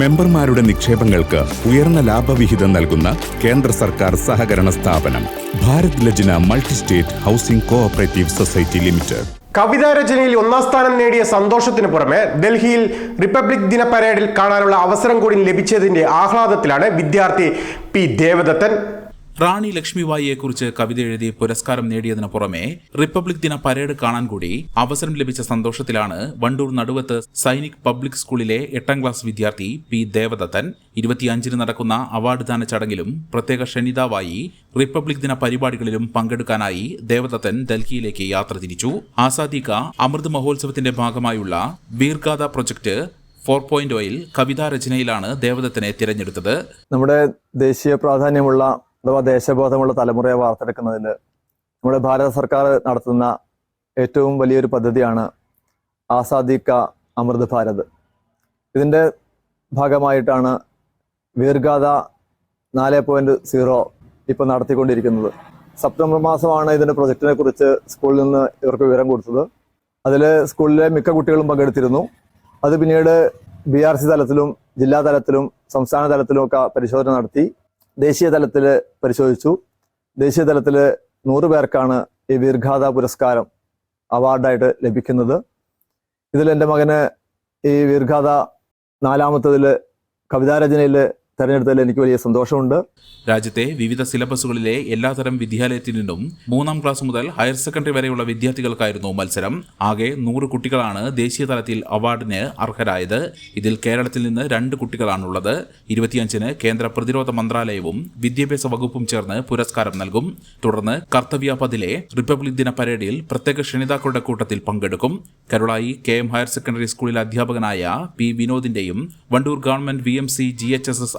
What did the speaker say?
മെമ്പർമാരുടെ നിക്ഷേപങ്ങൾക്ക് ഉയർന്ന ലാഭവിഹിതം നൽകുന്ന കേന്ദ്ര സർക്കാർ സഹകരണ സ്ഥാപനം Bharat Lajna multi state housing cooperative society limited. കവിതാ രചനയിൽ ഒന്നാം സ്ഥാനം നേടിയ സന്തോഷത്തിന് പുറമെ ഡൽഹിയിൽ റിപ്പബ്ലിക് ദിന പരേഡിൽ കാണാനുള്ള അവസരം കൂടി ലഭിച്ചതിന്റെ ആഹ്ലാദത്തിലാണ് വിദ്യാർത്ഥി പി ദേവദത്തൻ. റാണി ലക്ഷ്മിബായിയെക്കുറിച്ച് കവിത എഴുതി പുരസ്കാരം നേടിയതിനു പുറമെ റിപ്പബ്ലിക് ദിന പരേഡ് കാണാൻ കൂടി അവസരം ലഭിച്ച സന്തോഷത്തിലാണ് വണ്ടൂർ നടുവത്ത് സൈനിക് പബ്ലിക് സ്കൂളിലെ എട്ടാം ക്ലാസ് വിദ്യാർത്ഥി പി ദേവദത്തൻ. ഇരുപത്തിയഞ്ചിന് നടക്കുന്ന അവാർഡ് ദാന ചടങ്ങിലും പ്രത്യേക ക്ഷണിതാവായി റിപ്പബ്ലിക് ദിന പരിപാടികളിലും പങ്കെടുക്കാനായി ദേവദത്തൻ ഡൽഹിയിലേക്ക് യാത്ര തിരിച്ചു. ആസാദി കാ അമൃത് മഹോത്സവത്തിന്റെ ഭാഗമായുള്ള വീർഗാഥ പ്രൊജക്ട് ഫോർ പോയിന്റ് ഓയിൽ കവിതാ രചനയിലാണ് ദേവദത്തനെ തിരഞ്ഞെടുത്തത്. നമ്മുടെ ദേശീയ പ്രാധാന്യമുള്ള അഥവാ ദേശബോധമുള്ള തലമുറയെ വാർത്തെടുക്കുന്നതിൽ നമ്മുടെ ഭാരത സർക്കാർ നടത്തുന്ന ഏറ്റവും വലിയൊരു പദ്ധതിയാണ് ആസാദി കാ അമൃത് ഭാരത്. ഇതിന്റെ ഭാഗമായിട്ടാണ് വീർഗാഥ നാല് പോയിന്റ് സീറോ ഇപ്പം നടത്തിക്കൊണ്ടിരിക്കുന്നത്. സെപ്റ്റംബർ മാസമാണ് ഇതിന്റെ പ്രൊജക്റ്റിനെ കുറിച്ച് സ്കൂളിൽ നിന്ന് ഇവർക്ക് വിവരം കൊടുത്തത്. അതിൽ സ്കൂളിലെ മിക്ക കുട്ടികളും പങ്കെടുത്തിരുന്നു. അത് പിന്നീട് ബി ആർ സി തലത്തിലും ജില്ലാ തലത്തിലും സംസ്ഥാന തലത്തിലും ഒക്കെ പരിശോധന നടത്തി. ദേശീയ തലത്തിൽ പരിശോധിച്ചു. ദേശീയ തലത്തിൽ നൂറ് പേർക്കാണ് ഈ വീർഘാത പുരസ്കാരം അവാർഡായിട്ട് ലഭിക്കുന്നത്. ഇതിൽ എന്റെ മകന് ഈ വീർഘാത നാലാമത്തതിൽ കവിതാരചനയിൽ തെരഞ്ഞെടുത്തതിൽ എനിക്ക് വലിയ സന്തോഷമുണ്ട്. രാജ്യത്തെ വിവിധ സിലബസുകളിലെ എല്ലാതരം വിദ്യാലയത്തിൽ നിന്നും മൂന്നാം ക്ലാസ് മുതൽ ഹയർ സെക്കൻഡറി വരെയുള്ള വിദ്യാർത്ഥികൾക്കായിരുന്നു മത്സരം. ആകെ നൂറ് കുട്ടികളാണ് ദേശീയ തലത്തിൽ അവാർഡിന് അർഹരായത്. ഇതിൽ കേരളത്തിൽ നിന്ന് രണ്ട് കുട്ടികളാണുള്ളത്. ഇരുപത്തിയഞ്ചിന് കേന്ദ്ര പ്രതിരോധ മന്ത്രാലയവും വിദ്യാഭ്യാസ വകുപ്പും ചേർന്ന് പുരസ്കാരം നൽകും. തുടർന്ന് കർത്തവ്യ പതിലെ റിപ്പബ്ലിക് ദിന പരേഡിൽ പ്രത്യേക ക്ഷണിതാക്കളുടെ കൂട്ടത്തിൽ പങ്കെടുക്കും. Karulai K M higher secondary സ്കൂളിലെ അധ്യാപകനായ P വിനോദിന്റെയും Wandoor government V M C G H S S